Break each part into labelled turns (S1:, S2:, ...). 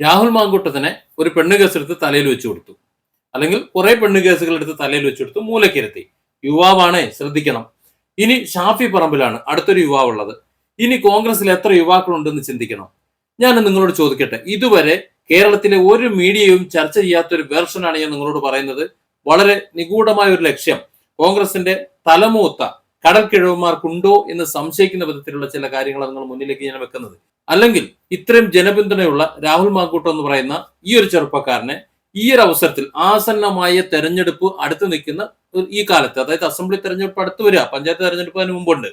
S1: രാഹുൽ മാങ്കൂട്ടത്തിനെ ഒരു പെണ്ണ് കേസെടുത്ത് തലയിൽ വെച്ചു കൊടുത്തു. അല്ലെങ്കിൽ കുറെ പെണ്ണ് കേസുകൾ എടുത്ത് തലയിൽ വെച്ചു കൊടുത്തു മൂലക്കിരത്തി. യുവാവാണേ ശ്രദ്ധിക്കണം. ഇനി ഷാഫി പറമ്പിലാണ് അടുത്തൊരു യുവാവുള്ളത്. ഇനി കോൺഗ്രസിൽ എത്ര യുവാക്കളുണ്ടെന്ന് ചിന്തിക്കണം. ഞാൻ നിങ്ങളോട് ചോദിക്കട്ടെ ഇതുവരെ കേരളത്തിലെ ഒരു മീഡിയയും ചർച്ച ചെയ്യാത്ത ഒരു വെർഷനാണ് ഞാൻ നിങ്ങളോട് പറയുന്നത്. വളരെ നിഗൂഢമായ ഒരു ലക്ഷ്യം. കോൺഗ്രസിന്റെ തലമൂത്ത കടൽക്കിഴവന്മാർക്കുണ്ടോ എന്ന് സംശയിക്കുന്ന വിധത്തിലുള്ള ചില കാര്യങ്ങളാണ് നിങ്ങൾ മുന്നിലേക്ക് ഞാൻ വെക്കുന്നത്. അല്ലെങ്കിൽ ഇത്രയും ജനപിന്തുണയുള്ള രാഹുൽ മാക്കൂട്ടം എന്ന് പറയുന്ന ഈ ഒരു ചെറുപ്പക്കാരനെ ഈ ഒരു അവസരത്തിൽ ആസന്നമായ തെരഞ്ഞെടുപ്പ് അടുത്ത് നിൽക്കുന്ന ഈ കാലത്ത് അതായത് അസംബ്ലി തെരഞ്ഞെടുപ്പ് അടുത്ത് വരിക പഞ്ചായത്ത് തെരഞ്ഞെടുപ്പ് അതിന് മുമ്പുണ്ട്.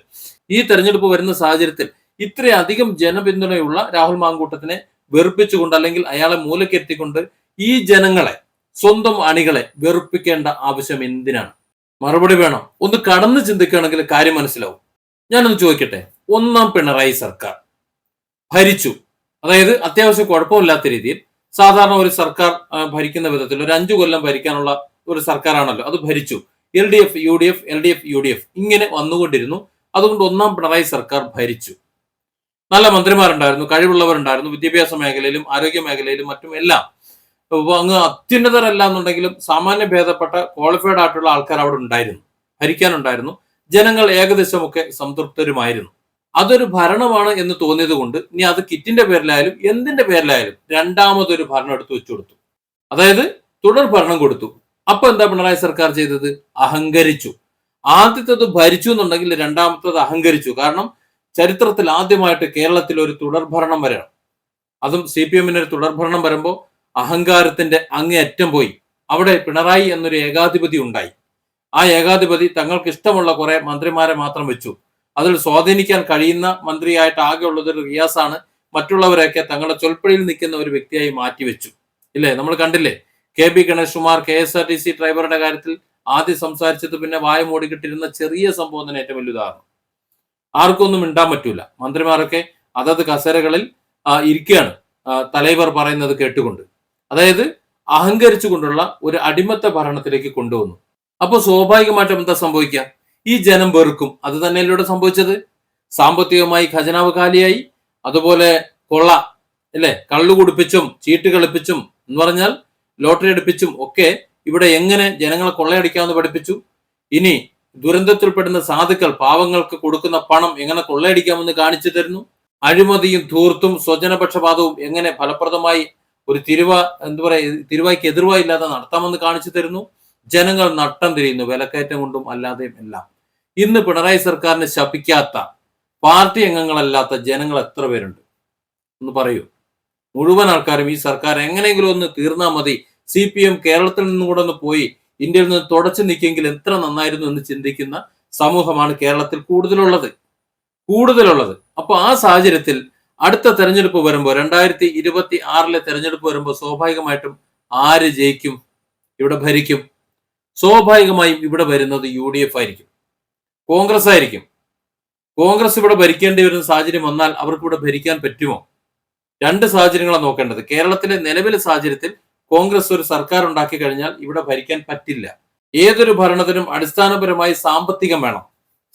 S1: ഈ തെരഞ്ഞെടുപ്പ് വരുന്ന സാഹചര്യത്തിൽ ഇത്രയധികം ജനപിന്തുണയുള്ള രാഹുൽ മാങ്കൂട്ടത്തിനെ വെറുപ്പിച്ചുകൊണ്ട് അല്ലെങ്കിൽ അയാളെ മൂലക്കെത്തിക്കൊണ്ട് ഈ ജനങ്ങളെ സ്വന്തം അണികളെ വെറുപ്പിക്കേണ്ട ആവശ്യം എന്തിനാണ്? മറുപടി വേണം. ഒന്ന് കടന്ന് ചിന്തിക്കുകയാണെങ്കിൽ കാര്യം മനസ്സിലാവും. ഞാനൊന്ന് ചോദിക്കട്ടെ. ഒന്നാം പിണറായി സർക്കാർ ഭരിച്ചു. അതായത് അത്യാവശ്യം കുഴപ്പമില്ലാത്ത രീതിയിൽ സാധാരണ ഒരു സർക്കാർ ഭരിക്കുന്ന വിധത്തിൽ ഒരു അഞ്ചു കൊല്ലം ഭരിക്കാനുള്ള ഒരു സർക്കാരാണല്ലോ അത് ഭരിച്ചു. L D F U D F L D F U D F ഇങ്ങനെ വന്നുകൊണ്ടിരുന്നു. അതുകൊണ്ട് ഒന്നാം പിണറായി സർക്കാർ ഭരിച്ചു. നല്ല മന്ത്രിമാരുണ്ടായിരുന്നു കഴിവുള്ളവരുണ്ടായിരുന്നു വിദ്യാഭ്യാസ മേഖലയിലും ആരോഗ്യ മേഖലയിലും മറ്റും എല്ലാം. അങ്ങ് അത്യുന്നതരല്ല എന്നുണ്ടെങ്കിലും സാമാന്യ ഭേദപ്പെട്ട ക്വാളിഫൈഡ് ആയിട്ടുള്ള ആൾക്കാർ അവിടെ ഉണ്ടായിരുന്നു ഭരിക്കാനുണ്ടായിരുന്നു. ജനങ്ങൾ ഏകദേശമൊക്കെ സംതൃപ്തരുമായിരുന്നു. അതൊരു ഭരണമാണ് എന്ന് തോന്നിയത് കൊണ്ട് ഇനി അത് കിറ്റിന്റെ പേരിലായാലും എന്തിന്റെ പേരിലായാലും രണ്ടാമതൊരു ഭരണം എടുത്തു വെച്ചു കൊടുത്തു. അതായത് തുടർ ഭരണം കൊടുത്തു. അപ്പൊ എന്താ പിണറായി സർക്കാർ ചെയ്തത്? അഹങ്കരിച്ചു. ആദ്യത്തേത് ഭരിച്ചു എന്നുണ്ടെങ്കിൽ രണ്ടാമത്തേത് അഹങ്കരിച്ചു. കാരണം ചരിത്രത്തിൽ ആദ്യമായിട്ട് കേരളത്തിൽ ഒരു തുടർഭരണം വരണം. അതും സി പി എമ്മിന് ഒരു തുടർഭരണം വരുമ്പോൾ അഹങ്കാരത്തിന്റെ അങ്ങേയറ്റം പോയി. അവിടെ പിണറായി എന്നൊരു ഏകാധിപതി ഉണ്ടായി. ആ ഏകാധിപതി തങ്ങൾക്ക് ഇഷ്ടമുള്ള കുറെ മന്ത്രിമാരെ മാത്രം വെച്ചു. അതിൽ സ്വാധീനിക്കാൻ കഴിയുന്ന മന്ത്രിയായിട്ട് ആകെ ഉള്ളത് ഒരു റിയാസാണ് മറ്റുള്ളവരെയൊക്കെ തങ്ങളുടെ ചൊൽപ്പടിയിൽ നിൽക്കുന്ന ഒരു വ്യക്തിയായി മാറ്റിവെച്ചു. ഇല്ലേ? നമ്മൾ കണ്ടില്ലേ? K B Ganesh Kumar K S R T C ഡ്രൈവറുടെ കാര്യത്തിൽ ആദ്യം സംസാരിച്ചത് പിന്നെ വായ മൂടിക്കിട്ടിരുന്ന ചെറിയ സംഭവം തന്നെ ഏറ്റവും വലിയ ഉദാഹരണം ആർക്കൊന്നും ഇണ്ടാൻ പറ്റൂല. മന്ത്രിമാരൊക്കെ അതത് കസേരകളിൽ ഇരിക്കുകയാണ്. തലൈവർ പറയുന്നത് കേട്ടുകൊണ്ട്. അതായത് അഹങ്കരിച്ചുകൊണ്ടുള്ള ഒരു അടിമത്ത ഭരണത്തിലേക്ക് കൊണ്ടുവന്നു. അപ്പോൾ സ്വാഭാവികമായിട്ടും എന്താ സംഭവിക്കുക? ഈ ജനം വെറുക്കും. അത് തന്നെയല്ലേ ഇവിടെ സംഭവിച്ചത്? സാമ്പത്തികമായി ഖജനാവ് കാലിയായി അതുപോലെ കൊള്ള അല്ലെ? കള്ളു കുടിപ്പിച്ചും ചീട്ട് കളിപ്പിച്ചും എന്ന് പറഞ്ഞാൽ ലോട്ടറി എടുപ്പിച്ചും ഒക്കെ ഇവിടെ എങ്ങനെ ജനങ്ങളെ കൊള്ളയടിക്കാമെന്ന് പഠിപ്പിച്ചു. ഇനി ദുരന്തത്തിൽപ്പെടുന്ന സാധുക്കൾ പാവങ്ങൾക്ക് കൊടുക്കുന്ന പണം എങ്ങനെ കൊള്ളയടിക്കാമെന്ന് കാണിച്ചു തരുന്നു. അഴിമതിയും ധൂർത്തും സ്വജനപക്ഷപാതവും എങ്ങനെ ഫലപ്രദമായി ഒരു തിരുവ എന്താ പറയുക തിരുവായ്ക്ക് എതിർവായില്ലാതെ നടത്താമെന്ന് കാണിച്ചു തരുന്നു. ജനങ്ങൾ നട്ടം തിരിയുന്നു. വിലക്കയറ്റം കൊണ്ടും അല്ലാതെയും എല്ലാം. ഇന്ന് പിണറായി സർക്കാരിനെ ശപിക്കാത്ത പാർട്ടി അംഗങ്ങളല്ലാത്ത ജനങ്ങൾ എത്ര പേരുണ്ട്? ഒന്ന് പറയൂ. മുഴുവൻ ആൾക്കാരും ഈ സർക്കാർ എങ്ങനെയെങ്കിലും ഒന്ന് തീർന്നാൽ മതി. സി പി എം കേരളത്തിൽ നിന്നും കൂടെ ഒന്ന് പോയി ഇന്ത്യയിൽ നിന്ന് തുടച്ചു നിൽക്കെങ്കിൽ എത്ര നന്നായിരുന്നു എന്ന് ചിന്തിക്കുന്ന സമൂഹമാണ് കേരളത്തിൽ കൂടുതലുള്ളത്. കൂടുതലുള്ളത്. അപ്പൊ ആ സാഹചര്യത്തിൽ അടുത്ത തെരഞ്ഞെടുപ്പ് വരുമ്പോൾ രണ്ടായിരത്തി ഇരുപത്തി ആറിലെ തെരഞ്ഞെടുപ്പ് വരുമ്പോൾ സ്വാഭാവികമായിട്ടും ആര് ജയിക്കും? ഇവിടെ ഭരിക്കും. സ്വാഭാവികമായും ഇവിടെ വരുന്നത് യു ഡി എഫ് ആയിരിക്കും. കോൺഗ്രസ് ആയിരിക്കും കോൺഗ്രസ് ഇവിടെ ഭരിക്കേണ്ടി വരുന്ന സാഹചര്യം വന്നാൽ അവർക്ക് ഇവിടെ ഭരിക്കാൻ പറ്റുമോ? രണ്ട് സാഹചര്യങ്ങളാണ് നോക്കേണ്ടത്. കേരളത്തിലെ നിലവിലെ സാഹചര്യത്തിൽ കോൺഗ്രസ് ഒരു സർക്കാർ ഉണ്ടാക്കി കഴിഞ്ഞാൽ ഇവിടെ ഭരിക്കാൻ പറ്റില്ല. ഏതൊരു ഭരണത്തിനും അടിസ്ഥാനപരമായി സാമ്പത്തികം വേണം.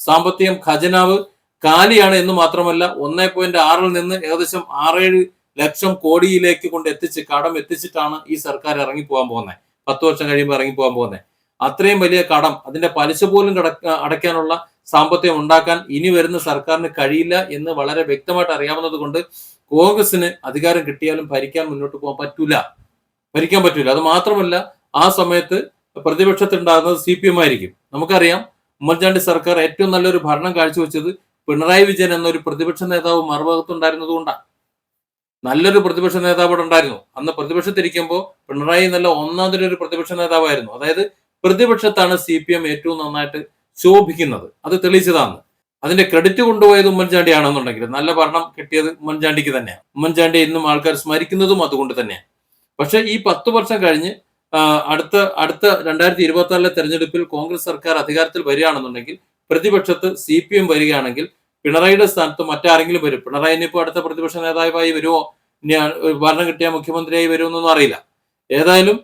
S1: സാമ്പത്തികം ഖജനാവ് കാലിയാണ് എന്ന് മാത്രമല്ല ഒന്നേ പോയിന്റ് ആറിൽ നിന്ന് ഏകദേശം ആറേഴ് ലക്ഷം കോടിയിലേക്ക് കൊണ്ട് എത്തിച്ച് കടം എത്തിച്ചിട്ടാണ് ഈ സർക്കാർ ഇറങ്ങി പോകാൻ പോകുന്നത്. പത്ത് വർഷം കഴിയുമ്പോൾ ഇറങ്ങി പോകാൻ പോകുന്നത്. അത്രയും വലിയ കടം അതിന്റെ പലിശ പോലും അടയ്ക്കാനുള്ള സാമ്പത്തികം ഉണ്ടാക്കാൻ ഇനി വരുന്ന സർക്കാരിന് കഴിയില്ല എന്ന് വളരെ വ്യക്തമായിട്ട് അറിയാവുന്നത് കൊണ്ട് കോൺഗ്രസിന് അധികാരം കിട്ടിയാലും ഭരിക്കാൻ മുന്നോട്ട് പോകാൻ പറ്റൂല. ഭരിക്കാൻ പറ്റൂല. അത് മാത്രമല്ല ആ സമയത്ത് പ്രതിപക്ഷത്തുണ്ടാകുന്നത് സി പി എം ആയിരിക്കും. നമുക്കറിയാം ഉമ്മൻചാണ്ടി സർക്കാർ ഏറ്റവും നല്ലൊരു ഭരണം കാഴ്ചവെച്ചത് പിണറായി വിജയൻ എന്നൊരു പ്രതിപക്ഷ നേതാവ് മറുഭാഗത്തുണ്ടായിരുന്നത് കൊണ്ടാണ് നല്ലൊരു പ്രതിപക്ഷ നേതാവ് ഉണ്ടായിരുന്നു. അന്ന് പ്രതിപക്ഷത്തിരിക്കുമ്പോൾ പിണറായി നല്ല ഒന്നാമതൊരു ഒരു പ്രതിപക്ഷ നേതാവായിരുന്നു. അതായത് പ്രതിപക്ഷത്താണ് സി പി എം ഏറ്റവും നന്നായിട്ട് ശോഭിക്കുന്നത്. അത് തെളിയിച്ചതാണ്. അതിന്റെ ക്രെഡിറ്റ് കൊണ്ടുപോയത് ഉമ്മൻചാണ്ടിയാണെന്നുണ്ടെങ്കിൽ നല്ല ഭരണം കിട്ടിയത് ഉമ്മൻചാണ്ടിക്ക് തന്നെയാണ്. ഉമ്മൻചാണ്ടി ഇന്നും ആൾക്കാർ സ്മരിക്കുന്നതും അതുകൊണ്ട് തന്നെയാണ്. പക്ഷെ ഈ പത്ത് വർഷം കഴിഞ്ഞ് അടുത്ത അടുത്ത രണ്ടായിരത്തി ഇരുപത്തി ആറിലെ തെരഞ്ഞെടുപ്പിൽ കോൺഗ്രസ് സർക്കാർ അധികാരത്തിൽ വരികയാണെന്നുണ്ടെങ്കിൽ പ്രതിപക്ഷത്ത് സി പി എം വരികയാണെങ്കിൽ പിണറായിയുടെ സ്ഥാനത്ത് മറ്റാരെങ്കിലും വരും. പിണറായി ഇനിയിപ്പോൾ അടുത്ത പ്രതിപക്ഷ നേതാവായി വരുമോ? ഇനി ഭരണം കിട്ടിയ മുഖ്യമന്ത്രിയായി വരുമെന്നൊന്നും അറിയില്ല. ഏതായാലും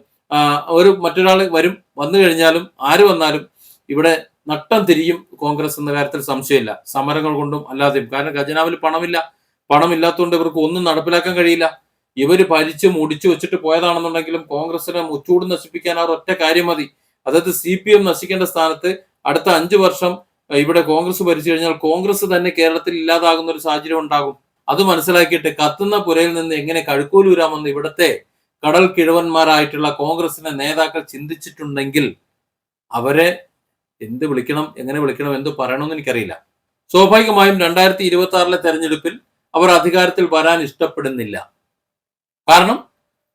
S1: ഒരു മറ്റൊരാൾ വരും വന്നു കഴിഞ്ഞാലും ആര് വന്നാലും ഇവിടെ നട്ടം തിരിയും കോൺഗ്രസ് എന്ന കാര്യത്തിൽ സംശയമില്ല. സമരങ്ങൾ കൊണ്ടും അല്ലാതെയും. കാരണം ഖജനാവിൽ പണമില്ല. പണമില്ലാത്തതുകൊണ്ട് ഇവർക്ക് ഒന്നും നടപ്പിലാക്കാൻ കഴിയില്ല. ഇവർ ഭരിച്ച് മുടിച്ചു വെച്ചിട്ട് പോയതാണെന്നുണ്ടെങ്കിലും കോൺഗ്രസിനെ മുച്ചൂട് നശിപ്പിക്കാൻ ആ ഒറ്റ കാര്യം മതി. അതായത് സി പി എം നശിക്കേണ്ട സ്ഥാനത്ത് അടുത്ത അഞ്ചു വർഷം ഇവിടെ കോൺഗ്രസ് ഭരിച്ചു കഴിഞ്ഞാൽ കോൺഗ്രസ് തന്നെ കേരളത്തിൽ ഇല്ലാതാകുന്ന ഒരു സാഹചര്യം ഉണ്ടാകും. അത് മനസ്സിലാക്കിയിട്ട് കത്തുന്ന പുരയിൽ നിന്ന് എങ്ങനെ കഴുക്കൂലൂരാമെന്ന് ഇവിടുത്തെ കടൽ കിഴവന്മാരായിട്ടുള്ള കോൺഗ്രസിന്റെ നേതാക്കൾ ചിന്തിച്ചിട്ടുണ്ടെങ്കിൽ അവരെ എന്ത് വിളിക്കണം എങ്ങനെ വിളിക്കണം എന്ത് പറയണമെന്ന് എനിക്കറിയില്ല. സ്വാഭാവികമായും രണ്ടായിരത്തി ഇരുപത്തി ആറിലെ തെരഞ്ഞെടുപ്പിൽ അവർ അധികാരത്തിൽ വരാൻ ഇഷ്ടപ്പെടുന്നില്ല. കാരണം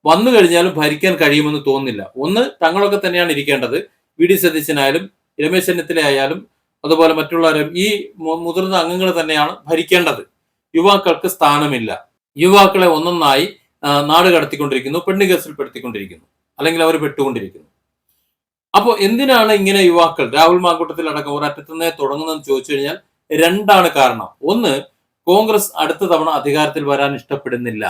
S1: വന്നു കഴിഞ്ഞാലും ഭരിക്കാൻ കഴിയുമെന്ന് തോന്നുന്നില്ല. ഒന്ന് തങ്ങളൊക്കെ തന്നെയാണ് ഇരിക്കേണ്ടത്. വി ഡി സതീശനായാലും രമേശ് ചെന്നിത്തല ആയാലും അതുപോലെ മറ്റുള്ളവരും ഈ മുതിർന്ന അംഗങ്ങൾ തന്നെയാണ് ഭരിക്കേണ്ടത്. യുവാക്കൾക്ക് സ്ഥാനമില്ല. യുവാക്കളെ ഒന്നൊന്നായി നാട് കടത്തിക്കൊണ്ടിരിക്കുന്നു പെണ്ണ് കേസിൽപ്പെടുത്തിക്കൊണ്ടിരിക്കുന്നു അല്ലെങ്കിൽ അവർ പെട്ടുകൊണ്ടിരിക്കുന്നു. അപ്പോൾ എന്തിനാണ് ഇങ്ങനെ യുവാക്കൾ രാഹുൽ മാങ്കൂട്ടത്തിൽ അടക്കം ഒരറ്റത്തുനിന്നേ തുടങ്ങുന്നതെന്ന് ചോദിച്ചു കഴിഞ്ഞാൽ രണ്ടാണ് കാരണം. ഒന്ന് കോൺഗ്രസ് അടുത്ത തവണ അധികാരത്തിൽ വരാൻ ഇഷ്ടപ്പെടുന്നില്ല.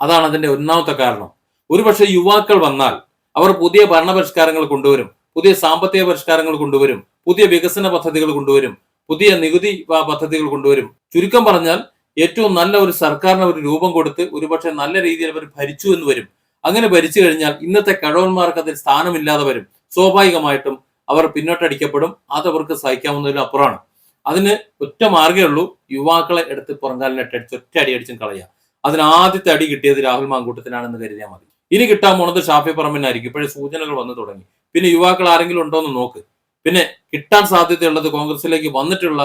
S1: അതാണ് അതിന്റെ ഒന്നാമത്തെ കാരണം. ഒരുപക്ഷെ യുവാക്കൾ വന്നാൽ അവർ പുതിയ ഭരണപരിഷ്കാരങ്ങൾ കൊണ്ടുവരും പുതിയ സാമ്പത്തിക പരിഷ്കാരങ്ങൾ കൊണ്ടുവരും പുതിയ വികസന പദ്ധതികൾ കൊണ്ടുവരും പുതിയ നികുതി പദ്ധതികൾ കൊണ്ടുവരും. ചുരുക്കം പറഞ്ഞാൽ ഏറ്റവും നല്ല ഒരു സർക്കാരിന് ഒരു രൂപം കൊടുത്ത് ഒരുപക്ഷെ നല്ല രീതിയിൽ അവർ ഭരിച്ചു എന്ന് വരും. അങ്ങനെ ഭരിച്ചു കഴിഞ്ഞാൽ ഇന്നത്തെ കഴവന്മാർക്ക് അതിൽ സ്ഥാനമില്ലാതെ വരും. സ്വാഭാവികമായിട്ടും അവർ പിന്നോട്ടടിക്കപ്പെടും. അത് അവർക്ക് സഹിക്കാവുന്നതിലും അപ്പുറമാണ്. അതിന് ഒറ്റ മാർഗേ ഉള്ളൂ. യുവാക്കളെ എടുത്ത് പുറങ്കാലിനിട്ട് അടിച്ച് ഒറ്റ അടി അടിച്ചും കളയുക. അതിന് ആദ്യത്തെ അടി കിട്ടിയത് രാഹുൽ മാങ്കൂട്ടത്തിനാണെന്ന് കരുതിയാൽ മതി. ഇനി കിട്ടാൻ പോണത് ഷാഫി പറമ്പിനായിരിക്കും. ഇപ്പോഴേ സൂചനകൾ വന്നു തുടങ്ങി. പിന്നെ യുവാക്കൾ ആരെങ്കിലും ഉണ്ടോ എന്ന് നോക്ക്. പിന്നെ കിട്ടാൻ സാധ്യതയുള്ളത് കോൺഗ്രസിലേക്ക് വന്നിട്ടുള്ള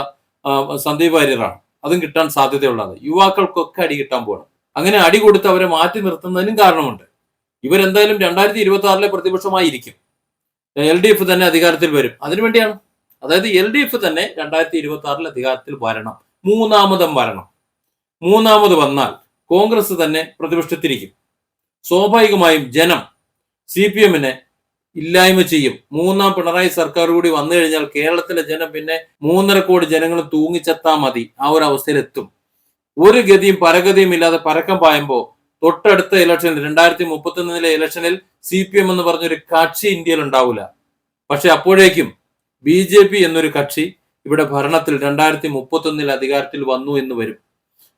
S1: സന്ദീപ് വാര്യറാണ് അതും കിട്ടാൻ സാധ്യതയുള്ളത് യുവാക്കൾക്കൊക്കെ അടി കിട്ടാൻ പോകണം അങ്ങനെ അടി കൊടുത്ത് അവരെ മാറ്റി നിർത്തുന്നതിനും കാരണമുണ്ട്. ഇവരെന്തായാലും രണ്ടായിരത്തി ഇരുപത്തി ആറിലെ പ്രതിപക്ഷമായിരിക്കും. എൽ ഡി എഫ് തന്നെ അധികാരത്തിൽ വരും. അതിനുവേണ്ടിയാണ് അതായത് എൽ ഡി എഫ് തന്നെ രണ്ടായിരത്തി ഇരുപത്തി ആറിൽ അധികാരത്തിൽ വരണം. മൂന്നാമതും വരണം. മൂന്നാമത് വന്നാൽ കോൺഗ്രസ് തന്നെ പ്രതിപക്ഷത്തിരിക്കും സ്വാഭാവികമായും ജനം സി പി എമ്മിനെ ഇല്ലായ്മ ചെയ്യും. മൂന്നാം പിണറായി സർക്കാർ കൂടി വന്നു കഴിഞ്ഞാൽ കേരളത്തിലെ ജനം പിന്നെ മൂന്നര കോടി ജനങ്ങൾ തൂങ്ങിച്ചെത്താ മതി. ആ ഒരു അവസ്ഥയിലെത്തും. ഒരു ഗതിയും പരഗതിയും ഇല്ലാതെ പരക്കം പായുമ്പോൾ തൊട്ടടുത്ത ഇലക്ഷനിൽ രണ്ടായിരത്തി മുപ്പത്തൊന്നിലെ ഇലക്ഷനിൽ സി പി എം എന്ന് പറഞ്ഞൊരു കക്ഷി ഇന്ത്യയിൽ ഉണ്ടാവില്ല പക്ഷെ അപ്പോഴേക്കും ബി ജെ പി എന്നൊരു കക്ഷി ഇവിടെ ഭരണത്തിൽ രണ്ടായിരത്തി മുപ്പത്തൊന്നിൽ അധികാരത്തിൽ വന്നു എന്ന് വരും.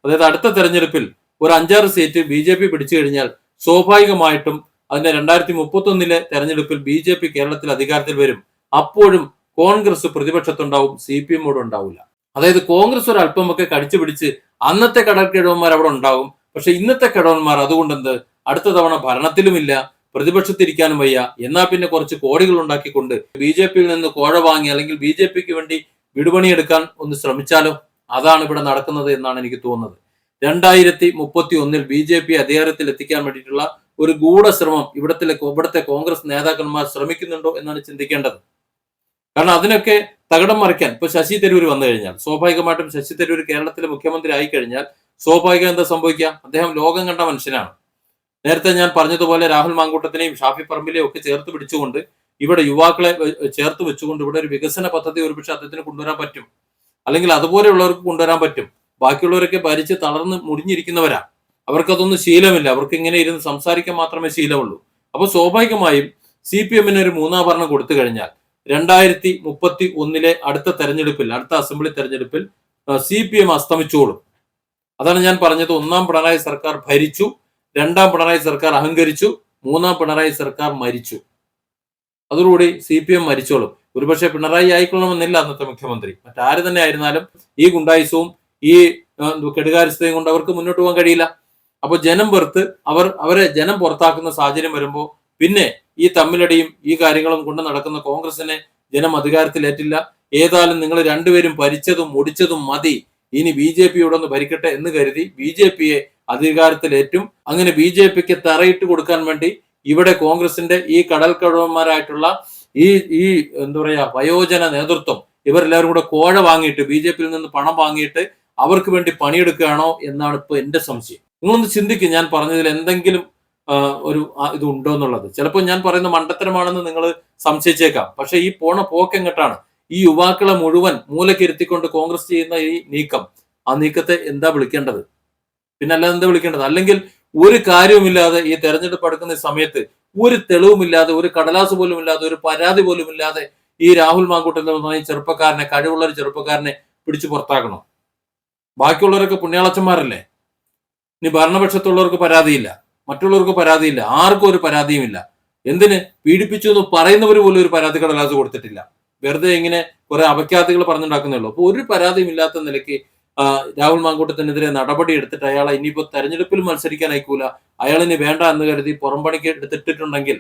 S1: അതായത് അടുത്ത തെരഞ്ഞെടുപ്പിൽ ഒരു അഞ്ചാറ് സീറ്റ് ബി ജെ പി പിടിച്ചു കഴിഞ്ഞാൽ സ്വാഭാവികമായിട്ടും അതിന്റെ രണ്ടായിരത്തി മുപ്പത്തൊന്നിലെ തെരഞ്ഞെടുപ്പിൽ ബി ജെ പി കേരളത്തിൽ അധികാരത്തിൽ വരും. അപ്പോഴും കോൺഗ്രസ് പ്രതിപക്ഷത്തുണ്ടാവും സി പി എമ്മോട് ഉണ്ടാവില്ല അതായത് കോൺഗ്രസ് ഒരു അല്പമൊക്കെ കടിച്ചു പിടിച്ച് അന്നത്തെ കടൽക്കിഴവന്മാർ അവിടെ ഉണ്ടാവും. പക്ഷെ ഇന്നത്തെ കിഴവന്മാർ അതുകൊണ്ടെന്ത്? അടുത്ത തവണ ഭരണത്തിലുമില്ല പ്രതിപക്ഷത്തിരിക്കാനും വയ്യ. എന്നാ പിന്നെ കുറച്ച് കോടികൾ ഉണ്ടാക്കിക്കൊണ്ട് ബി ജെ പിയിൽ നിന്ന് കോഴ വാങ്ങി അല്ലെങ്കിൽ ബി ജെ പിക്ക് വേണ്ടി വിടുപണിയെടുക്കാൻ ഒന്ന് ശ്രമിച്ചാലോ? അതാണ് ഇവിടെ നടക്കുന്നത് എന്നാണ് എനിക്ക് തോന്നുന്നത്. രണ്ടായിരത്തി മുപ്പത്തി ഒന്നിൽ ബി ജെ പി അധികാരത്തിൽ എത്തിക്കാൻ വേണ്ടിയിട്ടുള്ള ഒരു ഗൂഢശ്രമം ഇവിടത്തെ ഇവിടുത്തെ കോൺഗ്രസ് നേതാക്കന്മാർ ശ്രമിക്കുന്നുണ്ടോ എന്നാണ് ചിന്തിക്കേണ്ടത്. കാരണം അതിനൊക്കെ തകടം മറിക്കാൻ ഇപ്പൊ ശശി തരൂർ വന്നു കഴിഞ്ഞാൽ സ്വാഭാവികമായിട്ടും ശശി തരൂർ കേരളത്തിലെ മുഖ്യമന്ത്രി ആയി കഴിഞ്ഞാൽ സ്വാഭാവികം എന്താ സംഭവിക്കുക? അദ്ദേഹം ലോകം കണ്ട മനുഷ്യനാണ്. നേരത്തെ ഞാൻ പറഞ്ഞതുപോലെ രാഹുൽ മാങ്കൂട്ടത്തിനെയും ഷാഫി പറമ്പിലെയും ഒക്കെ ചേർത്ത് പിടിച്ചുകൊണ്ട് ഇവിടെ യുവാക്കളെ ചേർത്ത് വെച്ചുകൊണ്ട് ഇവിടെ ഒരു വികസന പദ്ധതി ഒരുപക്ഷെ അദ്ദേഹത്തിന് കൊണ്ടുവരാൻ പറ്റും. അല്ലെങ്കിൽ അതുപോലെയുള്ളവർക്ക് കൊണ്ടുവരാൻ പറ്റും. ബാക്കിയുള്ളവരൊക്കെ ഭരിച്ച് തളർന്ന് മുടിഞ്ഞിരിക്കുന്നവരാ. അവർക്കതൊന്നും ശീലമില്ല. അവർക്ക് ഇങ്ങനെ ഇരുന്ന് സംസാരിക്കാൻ മാത്രമേ ശീലമുള്ളൂ. അപ്പൊ സ്വാഭാവികമായും സി പി എമ്മിന് ഒരു മൂന്നാം ഭരണം കൊടുത്തു കഴിഞ്ഞാൽ രണ്ടായിരത്തി മുപ്പത്തി ഒന്നിലെ അടുത്ത തെരഞ്ഞെടുപ്പിൽ അടുത്ത അസംബ്ലി തെരഞ്ഞെടുപ്പിൽ സി പി എം അസ്തമിച്ചോളും. അതാണ് ഞാൻ പറഞ്ഞത്. ഒന്നാം പിണറായി സർക്കാർ ഭരിച്ചു രണ്ടാം പിണറായി സർക്കാർ അഹങ്കരിച്ചു മൂന്നാം പിണറായി സർക്കാർ മരിച്ചു. അതോടുകൂടി സി പി എം മരിച്ചോളും. ഒരുപക്ഷെ പിണറായി ആയിക്കൊള്ളണമെന്നില്ല അന്നത്തെ മുഖ്യമന്ത്രി. മറ്റാര് തന്നെ ആയിരുന്നാലും ഈ ഗുണ്ടായുസവും ഈ കെടുകാരിസ്ഥയും കൊണ്ട് അവർക്ക് മുന്നോട്ട് പോകാൻ കഴിയില്ല. അപ്പൊ ജനം വെറുത്ത് അവർ അവരെ ജനം പുറത്താക്കുന്ന സാഹചര്യം വരുമ്പോൾ പിന്നെ ഈ തമ്മിലടിയും ഈ കാര്യങ്ങളും കൊണ്ട് നടക്കുന്ന കോൺഗ്രസിനെ ജനം അധികാരത്തിലേറ്റില്ല. ഏതായാലും നിങ്ങൾ രണ്ടുപേരും ഭരിച്ചതും ഒടിച്ചതും മതി. ഇനി ബി ജെ പിയോട് ഒന്ന് ഭരിക്കട്ടെ എന്ന് കരുതി ബി ജെ പിയെ അധികാരത്തിലേറ്റും. അങ്ങനെ ബി ജെ പിക്ക് തറയിട്ട് കൊടുക്കാൻ വേണ്ടി ഇവിടെ കോൺഗ്രസിന്റെ ഈ കടൽ കടവന്മാരായിട്ടുള്ള ഈ ഈ എന്താ പറയാ വയോജന നേതൃത്വം ഇവരെല്ലാവരും കൂടെ കോഴ വാങ്ങിയിട്ട് ബി ജെ പിയിൽ നിന്ന് പണം വാങ്ങിയിട്ട് അവർക്ക് വേണ്ടി പണിയെടുക്കുകയാണോ എന്നാണ് ഇപ്പൊ എന്റെ സംശയം. നിങ്ങളൊന്ന് ചിന്തിക്കും. ഞാൻ പറഞ്ഞതിൽ എന്തെങ്കിലും ഒരു ഇതുണ്ടോ എന്നുള്ളത്. ചിലപ്പോൾ ഞാൻ പറയുന്ന മണ്ടത്തരമാണെന്ന് നിങ്ങൾ സംശയിച്ചേക്കാം. പക്ഷെ ഈ പോണ പോക്ക് എങ്ങോട്ടാണ്? ഈ യുവാക്കളെ മുഴുവൻ മൂലക്കിരുത്തിക്കൊണ്ട് കോൺഗ്രസ് ചെയ്യുന്ന ഈ നീക്കം. ആ നീക്കത്തെ എന്താ വിളിക്കേണ്ടത്? പിന്നെ അല്ലാതെ എന്താ വിളിക്കേണ്ടത്? അല്ലെങ്കിൽ ഒരു കാര്യവുമില്ലാതെ ഈ തെരഞ്ഞെടുപ്പ് അടുക്കുന്ന സമയത്ത് ഒരു തെളിവുമില്ലാതെ ഒരു കടലാസ് പോലും ഇല്ലാതെ ഒരു പരാതി പോലും ഇല്ലാതെ ഈ രാഹുൽ മാങ്കൂട്ടൻ എന്ന് ചെറുപ്പക്കാരനെ കഴിവുള്ള ഒരു ചെറുപ്പക്കാരനെ പിടിച്ചു പുറത്താക്കണം? ബാക്കിയുള്ളവരൊക്കെ പുണ്യാളച്ചന്മാരല്ലേ? ഇനി ഭരണപക്ഷത്തുള്ളവർക്ക് പരാതിയില്ല. മറ്റുള്ളവർക്ക് പരാതിയില്ല. ആർക്കും ഒരു പരാതിയുമില്ല എന്തിന്? പീഡിപ്പിച്ചു എന്ന് പറയുന്നവർ പോലും ഒരു പരാതി കടലാസ് കൊടുത്തിട്ടില്ല. വെറുതെ ഇങ്ങനെ കുറെ അപഖ്യാതികൾ പറഞ്ഞുണ്ടാക്കുന്നേ ഉള്ളൂ. അപ്പോൾ ഒരു പരാതിയും ഇല്ലാത്ത നിലയ്ക്ക് രാഹുൽ മാങ്കൂട്ടത്തിനെതിരെ നടപടി എടുത്തിട്ട് അയാളെ ഇനിയിപ്പോ തെരഞ്ഞെടുപ്പിൽ മത്സരിക്കാൻ അയക്കൂല. അയാളിനി വേണ്ട എന്ന് കരുതി പുറംപണിക്ക് എടുത്തിട്ടുണ്ടെങ്കിൽ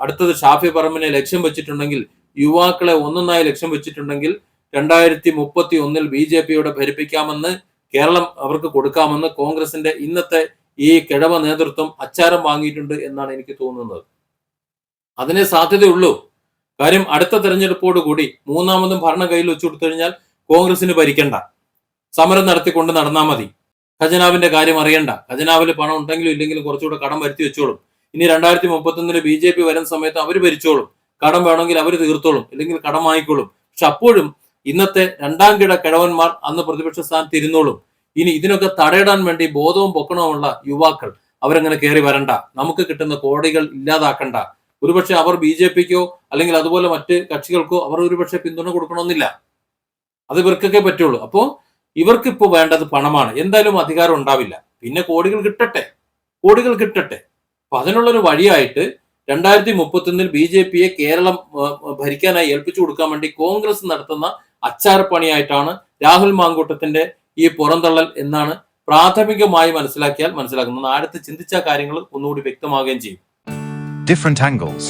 S1: അടുത്തത് ഷാഫി പറമ്പിനെ ലക്ഷ്യം വെച്ചിട്ടുണ്ടെങ്കിൽ യുവാക്കളെ ഒന്നൊന്നായി ലക്ഷ്യം വെച്ചിട്ടുണ്ടെങ്കിൽ രണ്ടായിരത്തി മുപ്പത്തി ഒന്നിൽ ബി ജെ പിയോടെ ഭരിപ്പിക്കാമെന്ന് കേരളം അവർക്ക് കൊടുക്കാമെന്ന് കോൺഗ്രസിന്റെ ഇന്നത്തെ ഈ കിഴവ നേതൃത്വം അച്ചാരം വാങ്ങിയിട്ടുണ്ട് എന്നാണ് എനിക്ക് തോന്നുന്നത്. അതിനെ സാധ്യതയുള്ളൂ. കാര്യം അടുത്ത തെരഞ്ഞെടുപ്പോട് കൂടി മൂന്നാമതും ഭരണം കയ്യിൽ വെച്ചു കൊടുത്തു കഴിഞ്ഞാൽ കോൺഗ്രസിന് ഭരിക്കണ്ട. സമരം നടത്തിക്കൊണ്ട് നടന്നാൽ മതി. ഖജനാവിന്റെ കാര്യം അറിയണ്ട. ഖജനാവിൽ പണം ഉണ്ടെങ്കിലും ഇല്ലെങ്കിലും കുറച്ചുകൂടെ കടം വരുത്തി വെച്ചോളും. ഇനി രണ്ടായിരത്തി മുപ്പത്തൊന്നിൽ ബി ജെ പി വരുന്ന സമയത്ത് അവർ ഭരിച്ചോളും. കടം വേണമെങ്കിൽ അവർ തീർത്തോളും. ഇല്ലെങ്കിൽ കടം വാങ്ങിക്കോളും. പക്ഷെ അപ്പോഴും ഇന്നത്തെ രണ്ടാം കിട കിഴവന്മാർ അന്ന് പ്രതിപക്ഷ സ്ഥാനത്ത് ഇരുന്നോളും. ഇനി ഇതിനൊക്കെ തടയിടാൻ വേണ്ടി ബോധവും പൊക്കണവുമുള്ള യുവാക്കൾ അവരങ്ങനെ കയറി വരണ്ട. നമുക്ക് കിട്ടുന്ന കോടികൾ ഇല്ലാതാക്കണ്ട. ഒരുപക്ഷെ അവർ ബി ജെ പിക്കോ അല്ലെങ്കിൽ അതുപോലെ മറ്റ് കക്ഷികൾക്കോ അവർ ഒരുപക്ഷെ പിന്തുണ കൊടുക്കണമെന്നില്ല. അത് ഇവർക്കൊക്കെ പറ്റുള്ളൂ. അപ്പോ ഇവർക്ക് ഇപ്പോൾ വേണ്ടത് പണമാണ്. എന്തായാലും അധികാരം ഉണ്ടാവില്ല. പിന്നെ കോടികൾ കിട്ടട്ടെ. കോടികൾ കിട്ടട്ടെ. അപ്പൊ അതിനുള്ളൊരു വഴിയായിട്ട് രണ്ടായിരത്തി മുപ്പത്തൊന്നിൽ ബി ജെ പിയെ കേരളം ഭരിക്കാനായി ഏൽപ്പിച്ചു കൊടുക്കാൻ വേണ്ടി കോൺഗ്രസ് നടത്തുന്ന അച്ചാരപ്പണിയായിട്ടാണ് രാഹുൽ മാങ്കൂട്ടത്തിന്റെ ഈ പുറന്തള്ളൽ എന്നാണ് പ്രാഥമികമായി മനസ്സിലാക്കിയാൽ മനസ്സിലാക്കുന്നത് ആഴത്ത് ചിന്തിച്ച കാര്യങ്ങൾ ഒന്നുകൂടി വ്യക്തമാകുകയും ചെയ്യും
S2: different angles.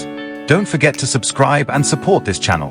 S2: Don't forget to subscribe and support this channel.